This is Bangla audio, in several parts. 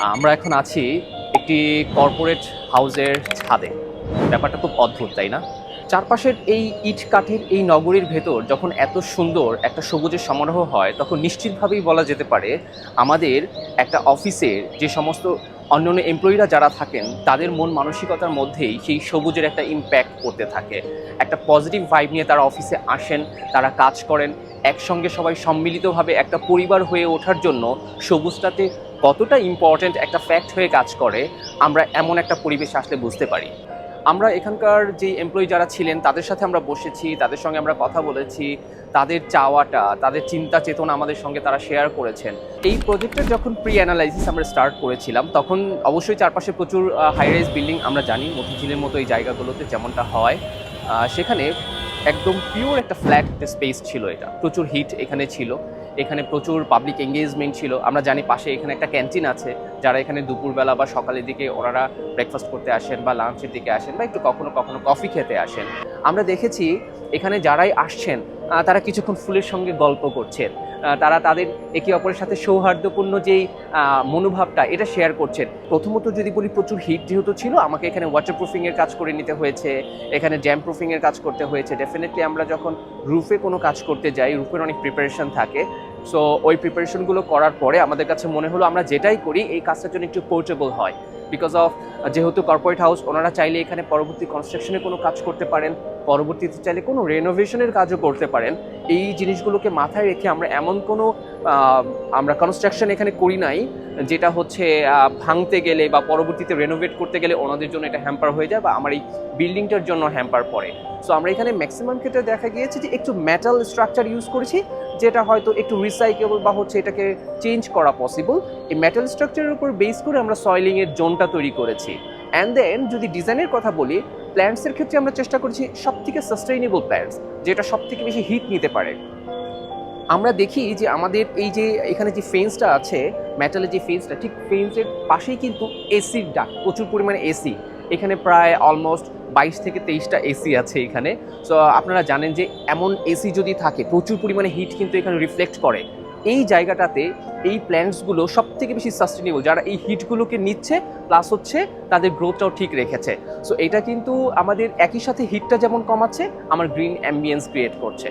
আমরা এখন আছি একটি কর্পোরেট হাউসের ছাদে। ব্যাপারটা খুব অদ্ভুত, তাই না? চারপাশের এই ইট কাঠের এই নগরীর ভেতর যখন এত সুন্দর একটা সবুজের সমারোহ হয়, তখন নিশ্চিতভাবেই বলা যেতে পারে আমাদের একটা অফিসের যে সমস্ত অন্যান্য এমপ্লয়িরা যারা থাকেন, তাদের মন মানসিকতার মধ্যেই সেই সবুজের একটা ইম্প্যাক্ট করতে থাকে। একটা পজিটিভ ভাইব নিয়ে তারা অফিসে আসেন, তারা কাজ করেন, একসঙ্গে সবাই সম্মিলিতভাবে একটা পরিবার হয়ে ওঠার জন্য সবুজটাতে কতটা ইম্পর্ট্যান্ট একটা ফ্যাক্ট হয়ে কাজ করে, আমরা এমন একটা পরিবেশে আসলে বুঝতে পারি। আমরা এখানকার যে এমপ্লয়ি যারা ছিলেন, তাদের সাথে আমরা বসেছি, তাদের সঙ্গে আমরা কথা বলেছি, তাদের চাওয়াটা, তাদের চিন্তা চেতনা আমাদের সঙ্গে তারা শেয়ার করেছেন। এই প্রজেক্টের যখন প্রি অ্যানালাইসিস আমরা স্টার্ট করেছিলাম, তখন অবশ্যই চারপাশে প্রচুর হাই রাইজ বিল্ডিং আমরা জানি, মতিঝিলের মতো এই জায়গাগুলোতে যেমনটা হয়। সেখানে একদম পিওর একটা ফ্ল্যাট স্পেস ছিল এটা। প্রচুর হিট এখানে ছিল। এখানে প্রচুর পাবলিক এঙ্গেজমেন্ট ছিল। আমরা জানি পাশে এখানে একটা ক্যান্টিন আছে। যারা এখানে দুপুরবেলা বা সকালের দিকে ওনারা ব্রেকফাস্ট করতে আসেন বা লাঞ্চের দিকে আসেন বা একটু কখনো কখনো কফি খেতে আসেন, আমরা দেখেছি এখানে যারাই আসছেন তারা কিছুক্ষণ ফুলের সঙ্গে গল্প করছেন তারা তাদের একে অপরের সাথে সৌহার্দ্যপূর্ণ যেই মনোভাবটা এটা শেয়ার করছেন। প্রথমত যদি বলি প্রচুর হিট যেহেতু ছিল, আমাকে এখানে ওয়াটার প্রুফিং কাজ করে নিতে হয়েছে, এখানে জ্যাম প্রুফিংয়ের কাজ করতে হয়েছে। ডেফিনেটলি আমরা যখন রুফে কোনো কাজ করতে যাই রুফের অনেক প্রিপারেশন থাকে। সো ওই প্রিপারেশনগুলো করার পরে আমাদের কাছে মনে হলো আমরা যেটাই করি, এই কাজটার জন্য একটু পোর্টেবল হয়। বিকজ অফ যেহেতু কর্পোরেট হাউস ওনারা চাইলে এখানে পরবর্তী কনস্ট্রাকশনে কোনো কাজ করতে পারেন, পরবর্তীতে চাইলে কোনো রেনোভেশনের কাজও করতে পারেন। এই জিনিসগুলোকে মাথায় রেখে আমরা এমন কোনো আমরা কনস্ট্রাকশন এখানে করি নাই, যেটা হচ্ছে ভাঙতে গেলে বা পরবর্তীতে রেনোভেট করতে গেলে ওনাদের জন্য এটা হ্যাম্পার হয়ে যায় বা আমার এই বিল্ডিংটার জন্য হ্যাম্পার পড়ে। সো আমরা এখানে ম্যাক্সিমাম ক্ষেত্রে দেখা গিয়েছে যে একটু মেটাল স্ট্রাকচার ইউজ করেছি যেটা হয়তো একটু রিসাইকেবল বা হচ্ছে এটাকে চেঞ্জ করা পসিবল এই মেটাল স্ট্রাকচারের উপর বেস করে আমরা সয়েলিং এর জোনটা তৈরি করেছি। অ্যান্ড দেন যদি ডিজাইনের কথা বলি প্ল্যান্টসের ক্ষেত্রে আমরা চেষ্টা করেছি সব থেকে সাস্টেইনেবল প্ল্যান্টস যেটা সব থেকে বেশি হিট নিতে পারে। আমরা দেখি যে আমাদের এই যে এখানে যে ফেন্সটা আছে মেটালের যে ফেন্সটা ঠিক ফেন্সের পাশেই কিন্তু এসির ডাক প্রচুর পরিমাণে এসি এখানে প্রায় অলমোস্ট বাইশ থেকে তেইশটা এসি আছে এখানে। সো আপনারা জানেন যে এমন এসি যদি থাকে, প্রচুর পরিমাণে হিট কিন্তু এখানে রিফ্লেক্ট করে। এই জায়গাটাতে এই প্ল্যান্টসগুলো সব থেকে বেশি সাস্টেনেবল যারা এই হিটগুলোকে নিচ্ছে প্লাস হচ্ছে তাদের গ্রোথটাও ঠিক রেখেছে। সো এটা কিন্তু আমাদের একই সাথে হিটটা যেমন কমাচ্ছে, আমার গ্রিন অ্যাম্বিয়েন্স ক্রিয়েট করছে।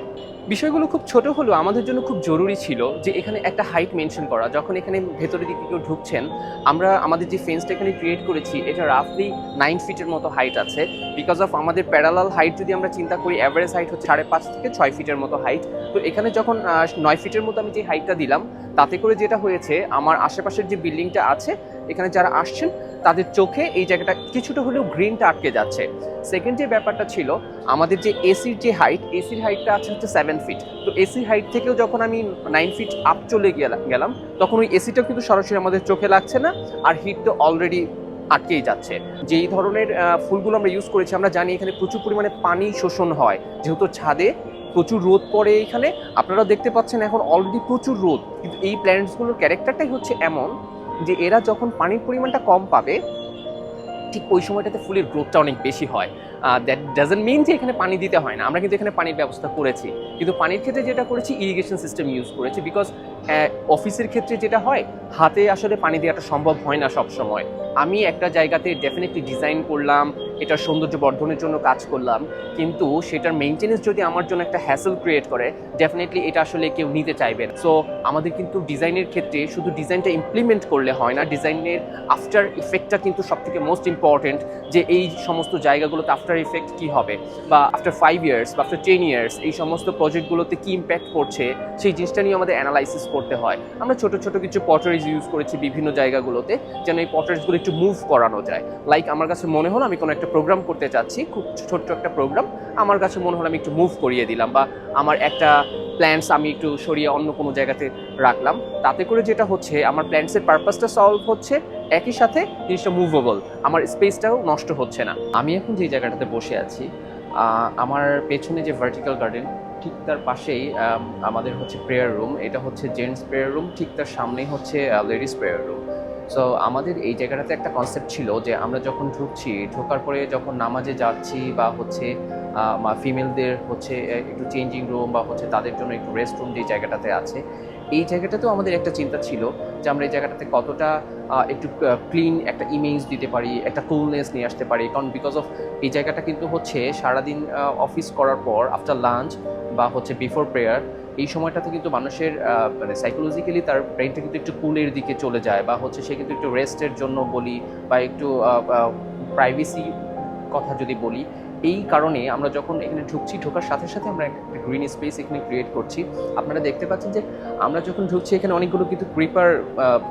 বিষয়গুলো খুব ছোট হলেও আমাদের জন্য খুব জরুরি ছিল যে এখানে একটা হাইট মেনশন করা। যখন এখানে ভেতরের দিকে কেউ ঢুকছেন, আমরা আমাদের যে ফেন্সটা এখানে ক্রিয়েট করেছি, এটা রাফলি নাইন ফিটের মতো হাইট আছে। বিকজ অফ আমাদের প্যারালাল হাইট যদি আমরা চিন্তা করি অ্যাভারেজ হাইট হচ্ছে সাড়ে পাঁচ থেকে ছয় ফিটের মতো হাইট তো এখানে যখন নয় ফিটের মতো আমি যে হাইটটা দিলাম তাতে করে যেটা হয়েছে, আমার আশেপাশের যে বিল্ডিংটা আছে, এখানে যারা আসছেন, তাদের চোখে এই জায়গাটা কিছুটা হলেও গ্রিনটা আটকে যাচ্ছে। সেকেন্ড যে ব্যাপারটা ছিল, আমাদের যে এসির যে হাইট এসির হাইটটা আছে হচ্ছে সেভেন ফিট তো এসির হাইট থেকেও যখন আমি নাইন ফিট আপ চলে গেলাম, তখন ওই এসিটাও কিন্তু সরাসরি আমাদের চোখে লাগছে না, আর হিট তো অলরেডি আটকেই যাচ্ছে। যেই ধরনের ফুলগুলো আমরা ইউজ করেছি, আমরা জানি এখানে প্রচুর পরিমাণে পানি শোষণ হয়। যেহেতু ছাদে প্রচুর রোদ পড়ে এখানে। আপনারা দেখতে পাচ্ছেন এখন অলরেডি প্রচুর রোদ। কিন্তু এই প্ল্যান্টসগুলোর ক্যারেক্টারটাই হচ্ছে এমন যে এরা যখন পানির পরিমাণটা কম পাবে, ঠিক ওই সময়টাতে ফুলের গ্রোথটা অনেক বেশি হয়। দ্যাট ডাজেন্ট মিন যে এখানে পানি দিতে হয় না। আমরা কিন্তু এখানে পানির ব্যবস্থা করেছি। কিন্তু পানির ক্ষেত্রে যেটা করেছি ইরিগেশন সিস্টেম ইউজ করেছি বিকজ অফিসের ক্ষেত্রে যেটা হয়, হাতে আসলে পানি দেওয়াটা সম্ভব হয় না সব সময় আমি একটা জায়গাতে ডেফিনেটলি ডিজাইন করলাম এটার সৌন্দর্য বর্ধনের জন্য কাজ করলাম। কিন্তু সেটার মেনটেনেন্স যদি আমার জন্য একটা হ্যাসেল ক্রিয়েট করে ডেফিনেটলি এটা আসলে কেউ নিতে চাইবে সো আমাদের কিন্তু ডিজাইনের ক্ষেত্রে শুধু ডিজাইনটা ইমপ্লিমেন্ট করলে হয় না ডিজাইনের আফটার ইফেক্টটা কিন্তু সব থেকে মোস্ট ইম্পর্টেন্ট যে এই সমস্ত জায়গাগুলোতে আফটার ইফেক্ট কি হবে বা আফটার ফাইভ ইয়ার্স বা আফটার টেন ইয়ার্স এই সমস্ত প্রজেক্টগুলোতে কি ইম্প্যাক্ট করছে সেই জিনিসটা নিয়ে আমাদের অ্যানালাইসিস করতে হয়। আমরা ছোট ছোট কিছু পটারিজ ইউজ করেছি বিভিন্ন জায়গাগুলোতে যেন এই পটারিজগুলো একটু মুভ করানো যায়। লাইক আমার কাছে মনে হলো আমি কোনো একটা প্রোগ্রাম করতে চাচ্ছি, খুব ছোট্ট একটা প্রোগ্রাম আমার কাছে মনে হলো আমি একটু মুভ করিয়ে দিলাম বা আমার একটা প্ল্যান্টস আমি একটু সরিয়ে অন্য কোনো জায়গাতে রাখলাম। তাতে করে যেটা হচ্ছে, আমার প্ল্যান্টসের পারপাসটা সলভ হচ্ছে, একই সাথে জিনিসটা মুভেবল আমার স্পেসটাও নষ্ট হচ্ছে না। আমি এখন যে জায়গাটাতে বসে আছি আমার পেছনে যে ভার্টিক্যাল গার্ডেন ঠিক তার পাশেই আমাদের হচ্ছে প্রেয়ার রুম এটা হচ্ছে জেন্টস প্রেয়ার রুম ঠিক তার সামনেই হচ্ছে লেডিস প্রেয়ার রুম সো আমাদের এই জায়গাটাতে একটা কনসেপ্ট ছিল যে আমরা যখন ঢুকছি, ঢোকার পরে যখন নামাজে যাচ্ছি বা হচ্ছে ফিমেলদের হচ্ছে একটু চেঞ্জিং রুম বা হচ্ছে তাদের জন্য একটু রেস্ট রুম যে জায়গাটাতে আছে, এই জায়গাটাতেও আমাদের একটা চিন্তা ছিল যে আমরা এই জায়গাটাতে কতটা একটু ক্লিন একটা ইমেজ দিতে পারি, একটা কুলনেস নিয়ে আসতে পারি। কারণ বিকজ অফ এই জায়গাটা কিন্তু হচ্ছে সারাদিন অফিস করার পর আফটার লাঞ্চ বা হচ্ছে বিফোর প্রেয়ার এই সময়টাতে কিন্তু মানুষের মানে সাইকোলজিক্যালি তার ব্রেনটা কিন্তু একটু কুলের দিকে চলে যায় বা হচ্ছে সে কিন্তু একটু রেস্টের জন্য বলি বা একটু প্রাইভেসি কথা যদি বলি, এই কারণে আমরা যখন এখানে ঢুকছি, ঢোকার সাথে সাথে আমরা একটা গ্রিন স্পেস এখানে ক্রিয়েট করছি। আপনারা দেখতে পাচ্ছেন যে আমরা যখন ঢুকছি, এখানে অনেকগুলো কিন্তু ক্রিপার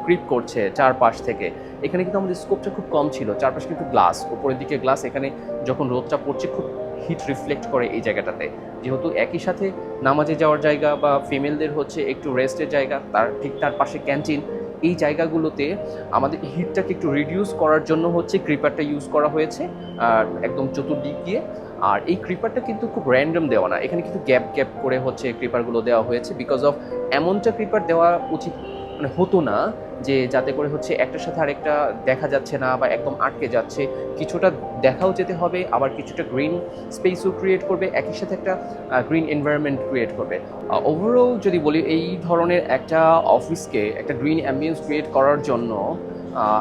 ক্রিপ করছে চারপাশ থেকে। এখানে কিন্তু আমাদের স্কোপটা খুব কম ছিল। চারপাশে কিন্তু গ্লাস উপরের দিকে গ্লাস এখানে যখন রোদটা পড়ছে, খুব হিট রিফ্লেক্ট করে এই জায়গাটাতে। যেহেতু একই সাথে নামাজে যাওয়ার জায়গা বা ফিমেলদের হচ্ছে একটু রেস্টের জায়গা, তার ঠিক তার পাশে ক্যান্টিন, এই জায়গাগুলোতে আমাদের হিটটাকে একটু রিডিউস করার জন্য হচ্ছে ক্রিপারটা ইউজ করা হয়েছে, আর একদম চতুর্দিক দিয়ে। আর এই ক্রিপারটা কিন্তু খুব র্যান্ডম দেওয়া না। এখানে কিন্তু গ্যাপ গ্যাপ করে হচ্ছে ক্রিপারগুলো দেওয়া হয়েছে বিকজ অফ এমনটা ক্রিপার দেওয়া উচিত মানে হতো না যে যাতে করে হচ্ছে একটার সাথে আরেকটা দেখা যাচ্ছে না বা একদম আটকে যাচ্ছে। কিছুটা দেখাও যেতে হবে, আবার কিছুটা গ্রিন স্পেসও ক্রিয়েট করবে, একই সাথে একটা গ্রিন এনভায়রনমেন্ট ক্রিয়েট করবে। ওভারঅল যদি বলি, এই ধরনের একটা অফিসকে একটা গ্রিন অ্যাম্বিয়েন্স ক্রিয়েট করার জন্য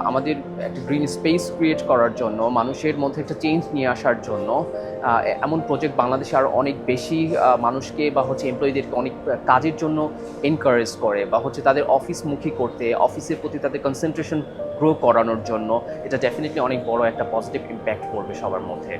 আমাদের একটা গ্রিন স্পেস ক্রিয়েট করার জন্য, মানুষের মধ্যে একটা চেঞ্জ নিয়ে আসার জন্য এমন প্রজেক্ট বাংলাদেশে আর অনেক বেশি মানুষকে বা হচ্ছে এমপ্লয়ীদেরকে অনেক কাজের জন্য এনকারেজ করে বা হচ্ছে তাদের অফিসমুখী করতে অফিসের প্রতি তাদের কনসেন্ট্রেশন গ্রো করানোর জন্য, এটা ডেফিনেটলি অনেক বড় একটা পজিটিভ ইম্প্যাক্ট করবে সবার মধ্যে।